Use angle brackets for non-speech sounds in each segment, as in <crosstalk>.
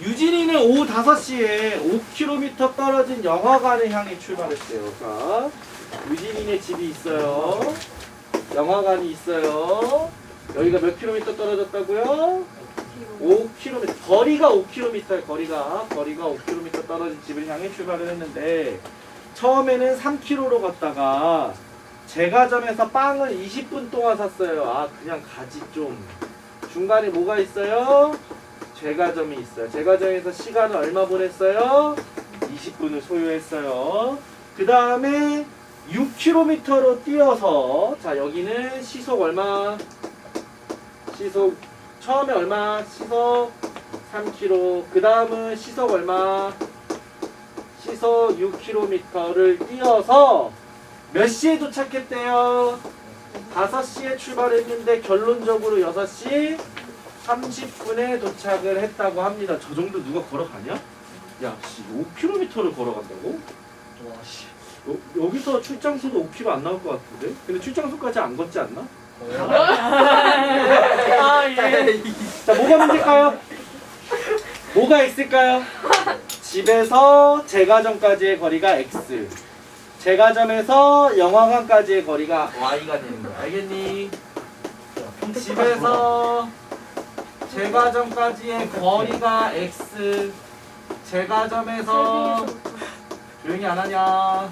유진이는 오후 5시에 5km 떨어진 영화관을 향해 출발했어요. 자, 유진이네 집이 있어요. 영화관이 있어요. 여기가 몇 킬로미터 떨어졌다고요? 5km. 거리가 5km예요. 거리가 거리가 5km 떨어진 집을 향해 출발을 했는데 처음에는 3km로 걷다가 제과점에서 빵을 20분 동안 샀어요. 아 그냥 가지 좀. 중간에 뭐가 있어요? 제과점이 있어요. 제과점에서 시간을 얼마 보냈어요? 20분을 소요했어요. 그 다음에 6km로 뛰어서 자 여기는 시속 얼마? 시속 처음에 얼마? 시속 3km. 그 다음은 시속 얼마? 시속 6km를 뛰어서 몇 시에 도착했대요? 5시에 출발했는데 결론적으로 6시 30분에 도착을 했다고 합니다. 저 정도 누가 걸어가냐? 야, 씨, 5km를 걸어간다고? 와, 씨. 여, 여기서 출장소도 5km 안 나올 것 같은데? 근데 출장소까지 안 걷지 않나? 아, <laughs> 예. 자, 뭐가 문제일까요? 뭐가 X일까요? 집에서 제과점까지의 거리가 X. 제과점에서 영화관까지의 거리가 Y가 되는 거야. 알겠니? 집에서 제과점까지의 거리가 X. 제과점에서 조용히 안 하냐?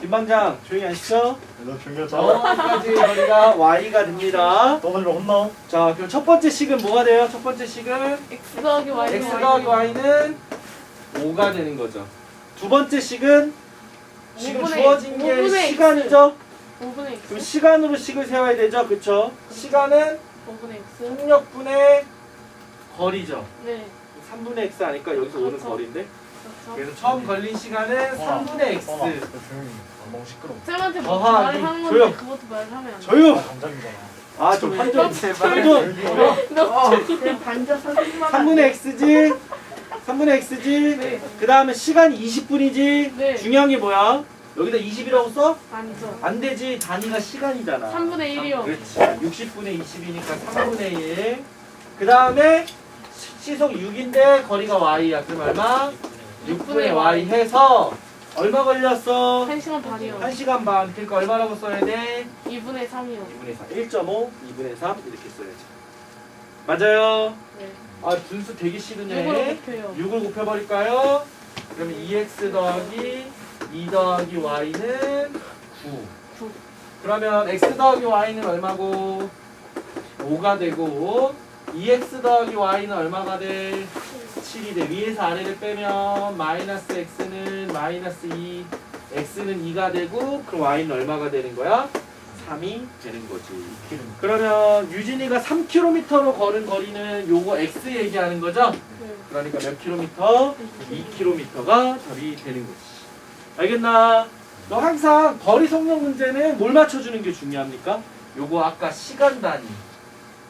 김방장 조용히 하시죠? 너 중요하잖아. 영화관까지의 거리가 Y가 됩니다. 떠들면 혼나. 자, 그럼 첫 번째 식은 뭐가 돼요? 첫 번째 식은 X 더하기 Y. x 더하기 y는 5가 되는 거죠. 두 번째 식은 지금 오분의- 주어진 게 오분의 시간이죠. 5분의 X. 그럼 시간으로 식을 세워야 되죠. 그쵸? 시간은 5분의 X. 속력분의 거리죠. 네. 3분의 x 아니까 여기서 오는 그렇죠. 거리인데. 그렇죠. 그래서 처음 걸린 시간은 3분의 x. 조용히. 아, 너무 시끄러워. 쌤한테 뭐. 말하는 건데 조용. 그것도 말하면 안 돼. 조용! 아, 감정이잖아. 아, 좀 한점 제발. 좀. 너 그냥 반자 선생님만 3분의 x지. 3분의 x지. 네. 그 다음에 시간이 20분이지. 네. 중요한 게 뭐야? 여기다 20이라고 써? 아니죠. 안 되지. 단위가 시간이잖아. 3분의 1이요. 그렇지. 60분의 20이니까 3분의 1. 그 다음에 시속 6인데 거리가 y야. 그럼 얼마? 6분의 y 해서 얼마 걸렸어? 1시간 반이요. 1시간 반. 그러니까 얼마라고 써야 돼? 2분의 3이요. 2분의 4. 1.5, 2분의 3 이렇게 써야죠. 맞아요. 네. 아 분수 되기 6으로 싫으네. 곱해요. 6을 곱해버릴까요? 그러면 2x 더하기 2 더하기 y는 9. 9. 그러면 x 더하기 y는 얼마고? 5가 되고 2x 더하기 y는 얼마가 돼? 7이 돼. 위에서 아래를 빼면 마이너스 x는 마이너스 2 x는 2가 되고 그럼 y는 얼마가 되는 거야? 3이 되는 거지. 그러면 유진이가 3km로 걸은 거리는 요거 x 얘기하는 거죠? 네. 그러니까 몇 킬로미터? 2km가 답이 되는 거지. 알겠나? 너 항상 거리 속력 문제는 뭘 맞춰주는 게 중요합니까? 요거 아까 시간 단위.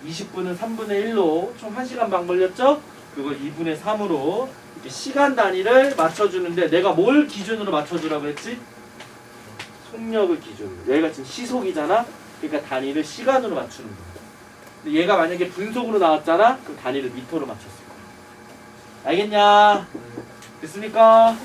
20분은 3분의 1로 총 1시간 반 걸렸죠? 그걸 2분의 3으로 이렇게 시간 단위를 맞춰주는데 내가 뭘 기준으로 맞춰주라고 했지? 속력을 기준으로. 여기가 지금 시속이잖아? 그러니까 단위를 시간으로 맞추는 거야. 근데 얘가 만약에 분속으로 나왔잖아? 그럼 단위를 미터로 맞췄을 거야. 알겠냐? 됐습니까?